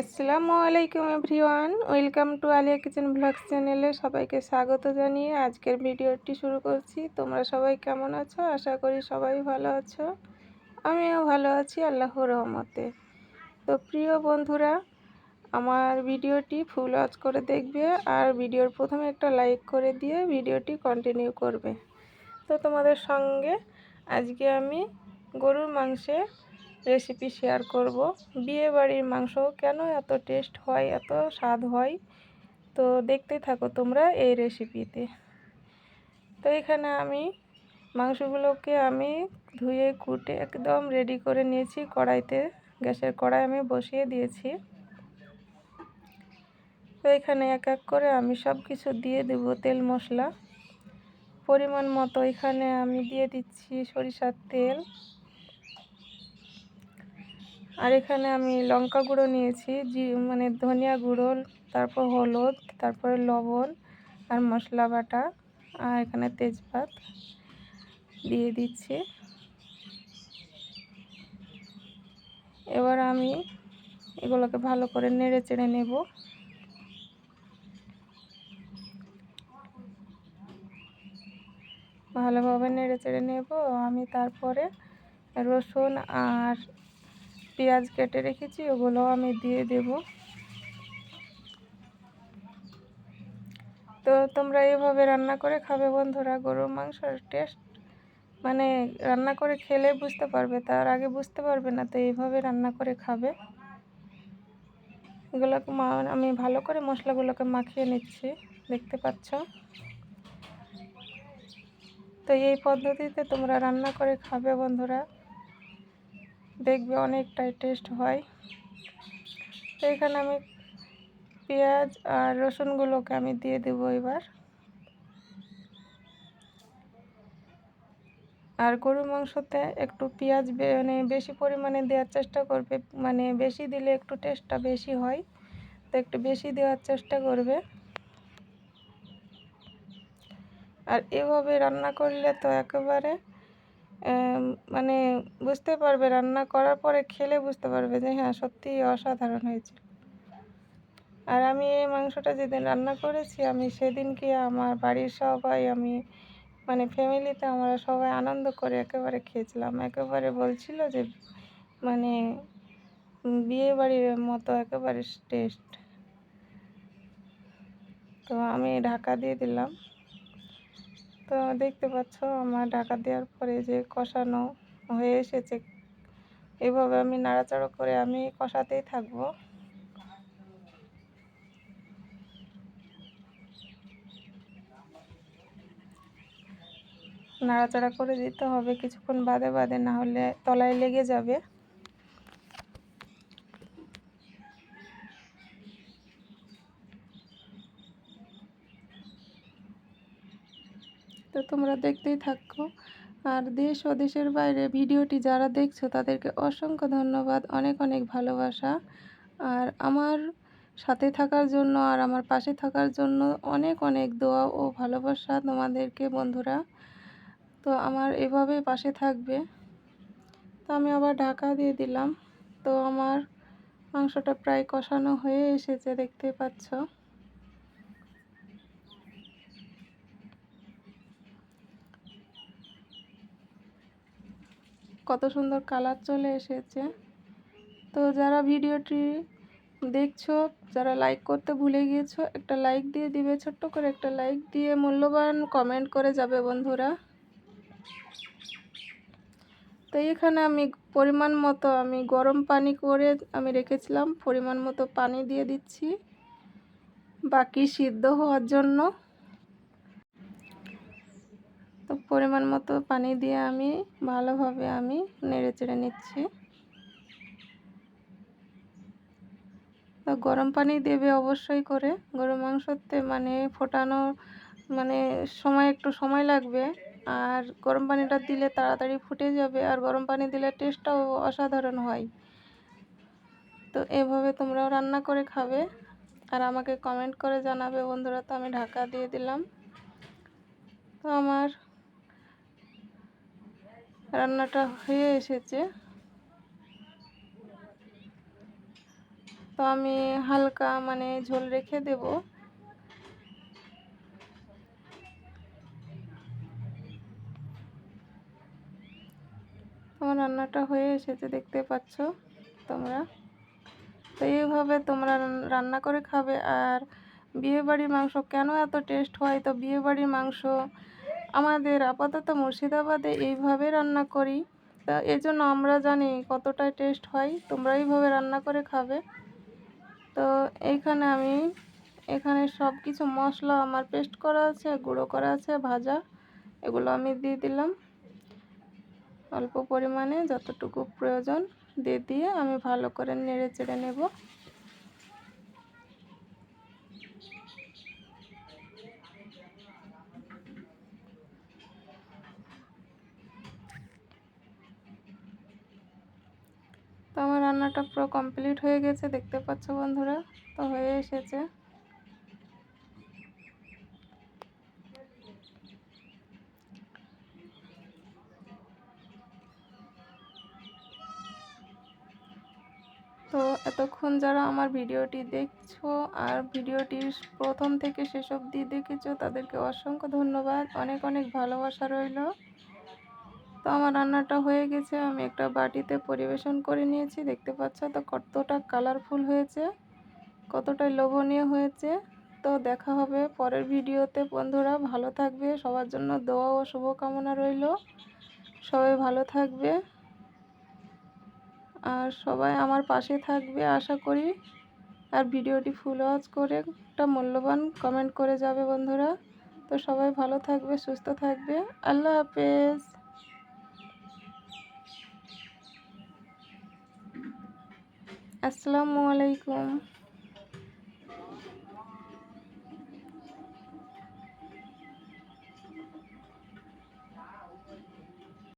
আসসালামু আলাইকুম everyone, welcome to Aliya kitchen blogs চ্যানেলে সবাইকে স্বাগত জানিয়ে আজকের ভিডিওটি শুরু করছি। তোমরা সবাই কেমন আছো? আশা করি সবাই ভালো আছো। আমিও ভালো আছি, আল্লাহর রহমতে। তো প্রিয় বন্ধুরা, আমার ভিডিওটি ফুল ওয়াচ করে দেখবে আর ভিডিওর প্রথমে একটা লাইক করে দিয়ে ভিডিওটি কন্টিনিউ করবে। তো তোমাদের সঙ্গে আজকে আমি গরুর মাংসের রেসিপি শেয়ার করব। বিয়ে বাড়ির মাংস কেন এত টেস্ট হয়, এত স্বাদ হয়? তো দেখতে থাকো তোমরা এই রেসিপিতে তো। এখানে আমি মাংসগুলোকে আমি ধুয়ে, কুটে একদম রেডি করে নিয়েছি। কড়াইতে, গ্যাসের কড়াই আমি বসিয়ে দিয়েছি। তো এখানে এক এক করে আমি সব কিছু দিয়ে দেব তেল, মশলা। পরিমাণ মতো এখানে আমি দিয়ে দিচ্ছি সরিষার তেল। আর এখানে আমি লঙ্কা গুঁড়ো নিয়েছি, জি মানে ধনিয়া গুঁড়ো, তারপর হলুদ, তারপরে লবণ আর মশলা বাটা আর এখানে তেজপাত দিয়ে দিচ্ছি। এবার আমি এগুলোকে ভালো করে নেড়ে চেড়ে নেব। ভালোভাবে নেড়ে চেড়ে নেব। আমি তারপরে রসুন আর পেঁয়াজ কেটে রেখেছি ওগুলো আমি দিয়ে দেব। তো তোমরা এইভাবে রান্না করে খাবে বন্ধুরা, গরুর মাংসের টেস্ট মানে রান্না করে খেলে বুঝতে পারবে, তার আগে বুঝতে পারবে না, তো এইভাবে রান্না করে খাবে। এগুলোকে আমি ভালো করে মশলাগুলোকে মাখিয়ে নিচ্ছি, দেখতে পাচ্ছ? তো এই পদ্ধতিতে তোমরা রান্না করে খাবে বন্ধুরা। দেখবে অনেকটাই টেস্ট হয়। এখানে আমি পেঁয়াজ আর রসুনগুলোকে আমি দিয়ে দেব এবার। আর গরুর মাংসতে একটু পেঁয়াজ মানে বেশি পরিমাণে দেওয়ার চেষ্টা করবে মানে বেশি দিলে একটু টেস্টটা বেশি হয়, তো একটু বেশি দেওয়ার চেষ্টা করবে। আর এভাবে রান্না করলে তো একেবারে মানে বুঝতে পারবে, রান্না করার পরে খেলে বুঝতে পারবে যে হ্যাঁ সত্যিই অসাধারণ হয়েছে। আর আমি এই মাংসটা যেদিন রান্না করেছি, আমি সেদিনকে আমার বাড়ির সবাই, আমি মানে ফ্যামিলিতে আমরা সবাই আনন্দ করে একেবারে খেয়েছিলাম। একেবারে বলছিল যে মানে বিয়ে বাড়ির মতো একেবারে টেস্ট। তো আমি ঢাকা দিয়ে দিলাম। তো দেখতে পাচ্ছ, আমার ঢাকা দেওয়ার পরে যে কষানো হয়ে এসেছে, এভাবে আমি নাড়াচাড়া করে আমি কষাতেই থাকব। নাড়াচাড়া করে দিতে হবে কিছুক্ষণ বাদে বাদে, না হলে তলায় লেগে যাবে। তো তোমরা দেখতেই থাকো। আর দেশ ও দেশের বাইরে ভিডিওটি যারা দেখছ, তাদেরকে অসংখ্য ধন্যবাদ, অনেক অনেক ভালোবাসা। আর আমার সাথে থাকার জন্য আর আমার পাশে থাকার জন্য অনেক অনেক দোয়া ও ভালোবাসা তোমাদেরকে, বন্ধুরা। তো আমার এভাবে পাশে থাকবে। তো আমি আবার ঢাকা দিয়ে দিলাম। তো আমার মাংসটা প্রায় কষানো হয়ে এসেছে, দেখতে পাচ্ছ। কত সুন্দর কালার চলে এসেছে। তো যারা ভিডিওটি দেখছ, যারা লাইক করতে ভুলে গিয়েছো, একটা লাইক দিয়ে দিবে, ছোট্ট করে একটা লাইক দিয়ে মূল্যবান কমেন্ট করে যাবে বন্ধুরা। তো এখানে আমি পরিমাণ মতো আমি গরম পানি করে আমি রেখেছিলাম, পরিমাণ মতো পানি দিয়ে দিচ্ছি। বাকি সিদ্ধ হওয়ার জন্য পরিমাণ মতো পানি দিয়ে আমি ভালোভাবে আমি নেড়ে চেড়ে নিচ্ছি গরম পানি দেবে অবশ্যই করে। গরম মাংসতে মানে ফোটানো মানে সময় একটু সময় লাগবে। আর গরম পানিটা দিলে তাড়াতাড়ি ফুটে যাবে। আর গরম পানি দিলে টেস্টটাও অসাধারণ হয়। তো এভাবে তোমরাও রান্না করে খাবে। আর আমাকে কমেন্ট করে জানাবে, বন্ধুরা, তো আমি ঢাকা দিয়ে দিলাম। তো আমার রান্নাটা হয়ে এসেছে। তো আমি হালকা মানে ঝোল রেখে দেব। আমার রান্নাটা হয়ে এসেছে, দেখতে পাচ্ছ তোমরা? তো এইভাবে তোমরা রান্না করে খাবে। আর বিয়েবাড়ির মাংস কেন এত টেস্ট হয়? তো বিয়েবাড়ির মাংস আমাদের আপাতত মুর্শিদাবাদে এইভাবে রান্না করি। তা এই জন্য আমরা জানি কতটা টেস্ট হয়, তোমরা এইভাবে রান্না করে খাবে। তো এইখানে আমি, এখানে সব কিছু মশলা আমার পেস্ট করা আছে, গুঁড়ো করা আছে, ভাজা, এগুলো আমি দিয়ে দিলাম। অল্প পরিমাণে যতটুকু প্রয়োজন, দিয়ে দিয়ে আমি ভালো করে নেড়ে চেড়ে নেব তো আমার রান্নাটা পুরো কমপ্লিট হয়ে গেছে, দেখতে পাচ্ছ বন্ধুরা? তো হয়ে এসেছে। তো এতক্ষণ যারা আমার ভিডিওটি দেখছ আর ভিডিওটির প্রথম থেকে শেষ অবধি দেখেছ, তাদেরকে অসংখ্য ধন্যবাদ। অনেক অনেক ভালোবাসা রইল। তো আমার রান্নাটা হয়ে গেছে। আমি একটা বাটিতে পরিবেশন করে নিয়েছি। দেখতে পাচ্ছ তো কতটা কালারফুল হয়েছে কতটা লোভনীয় হয়েছে। তো দেখা হবে পরের ভিডিওতে। বন্ধুরা, ভালো থাকবে। সবার জন্য দোয়া ও শুভকামনা রইল। সবাই ভালো থাকবে। আর সবাই আমার পাশে থাকবে, আশা করি। আর ভিডিওটি ফুল ওয়াচ করে একটা মূল্যবান কমেন্ট করে যাবে বন্ধুরা। তো সবাই ভালো থাকবে, সুস্থ থাকবে। আল্লাহ হাফেজ। আসসালামু আলাইকুম।